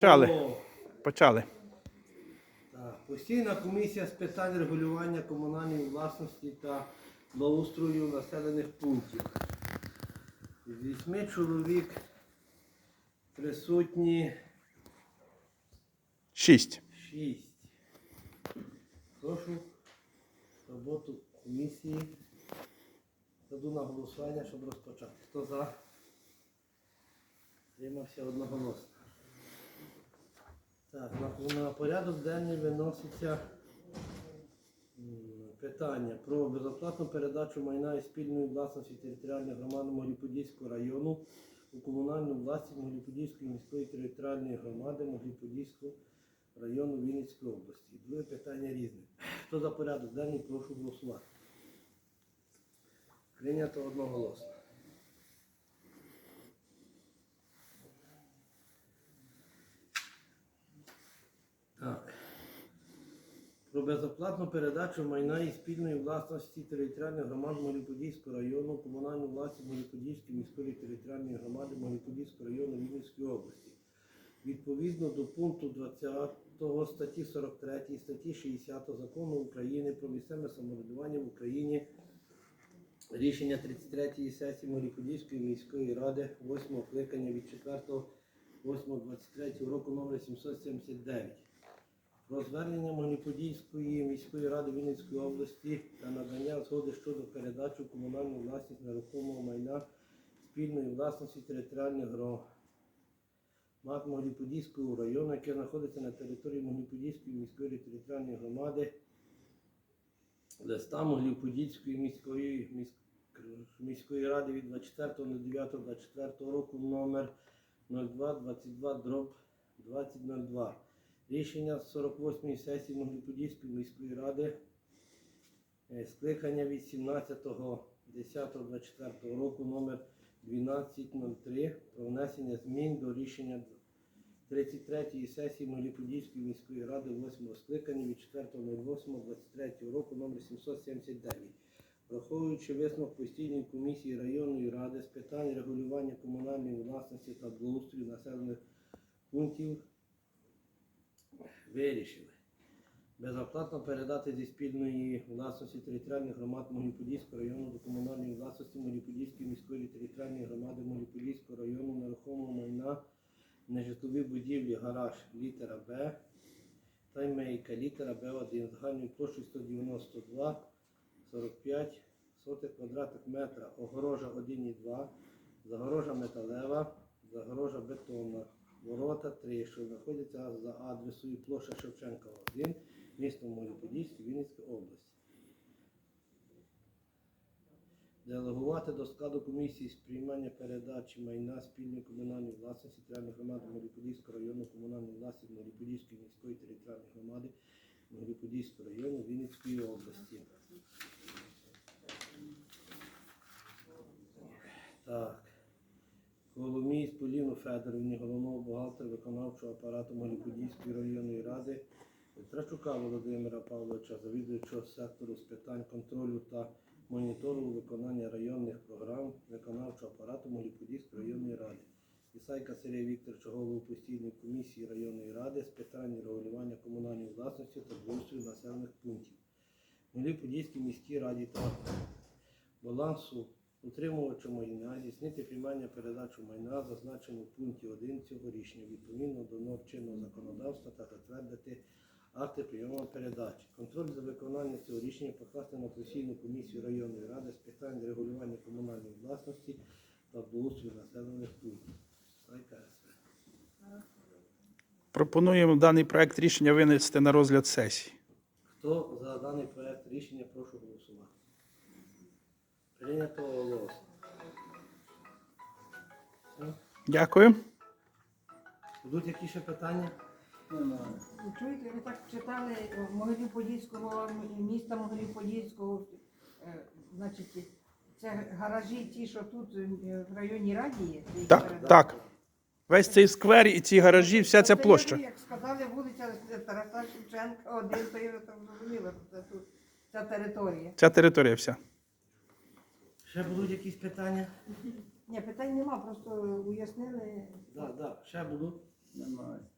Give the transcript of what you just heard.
Почали. Почали. так. Постійна комісія з питань регулювання комунальної власності та благоустрою населених пунктів. З вісьми чоловік присутні Шість. шість. Прошу роботу комісії. Кладу на голосування, щоб розпочати. Хто за? Тримався одноголосно. Так, на, порядок денний виноситься питання про безоплатну передачу майна і спільної власності територіальних громад Могилів-Подільського району у комунальну власність Могилів-Подільської міської територіальної громади Могилів-Подільського району Вінницької області. Друге питання різне. Хто за порядок денний, прошу голосувати. Прийнято одноголосно. Безоплатну передачу майна і спільної власності територіальних громад Моліподільського району, комунальну власність Моліподільської міської територіальної громади Моліподільського району Вінницької області. Відповідно до пункту 20 статті 43 статті 60 закону України про місцеве самоврядування в Україні рішення 33-ї сесії Моліподільської міської ради 8 кликання від 4.8.23 року номер 779 про звернення Моніподільської міської ради Вінницької області та надання згоди щодо передачі в комунальну власність нерухомого майна спільної власності територіальних громад Могилів-Подільського району, яке знаходиться на території Могилів-Подільської міської територіальної громади, листа Могилів-Подільської міської, міськ- міської ради від 24.09.24 року номер 0222 дроб 2002. Рішення 48-ї сесії Могилів-Подільської міської ради е, скликання від 17.10.24 року номер 1203 про внесення змін до рішення 33-ї сесії Могилів-Подільської міської ради 8 скликання від 4.08.23 року номер 779. Враховуючи висновок постійної комісії районної ради з питань регулювання комунальної власності та благоустрою населених пунктів вирішили. Безоплатно передати зі спільної власності територіальних громад Могилів-Подільського району до комунальної власності Могилів-Подільської міської територіальної громади Могилів-Подільського району нерухомого майна нежитлові будівлі гараж літера Б та імейка літера Б1 загальною площею 192 45 сотих квадратних метра, огорожа 1,2, загорожа металева, загорожа бетонна, ворота 3, що знаходяться за адресою площа Шевченка 1, місто Моліподільськ, Вінницька область. Делегувати до складу комісії з приймання передачі майна спільної комунальної власності територіальної громади Моліподільського району комунальної власності Моліподільської міської територіальної громади Моліподільського району Вінницької області. Так. Поліну Федоровні, головного бухгалтера виконавчого апарату Моліподільської районної ради, Трачука Володимира Павловича, завідуючого сектору з питань контролю та моніторингу виконання районних програм виконавчого апарату Моліподільської районної ради. Ісайка Сергія Вікторовича, голову постійної комісії районної ради з питань регулювання комунальної власності та благоустрою населених пунктів. Моліподільській міській раді та балансу утримувача майна здійснити приймання передачу майна, зазначену в пункті 1 цього рішення, відповідно до норм чинного законодавства та затвердити акти прийому передачі. Контроль за виконанням цього рішення покласти на постійну комісію районної ради з питань регулювання комунальної власності та благоустрою населених пунктів. Пропонуємо даний проект рішення винести на розгляд сесії. Хто за даний проект рішення, прошу голосувати. Прийнято голосно. Все. Дякую. Будуть які ще питання? Чуєте, ви так читали е, Могилів-Подільського, міста Могилів-Подільського, е, значить, це гаражі ті, що тут е, в районній раді є? які Так, передали? так. Весь цей сквер і ці гаражі, вся ця Це площа. як- сказали, вулиця Тараса Шевченка, один, то я так зрозуміла, що це тут ця територія. Ця територія вся. Ще будуть якісь питання? Ні, питань нема, просто уяснили. Так, так, ще будуть. Немає.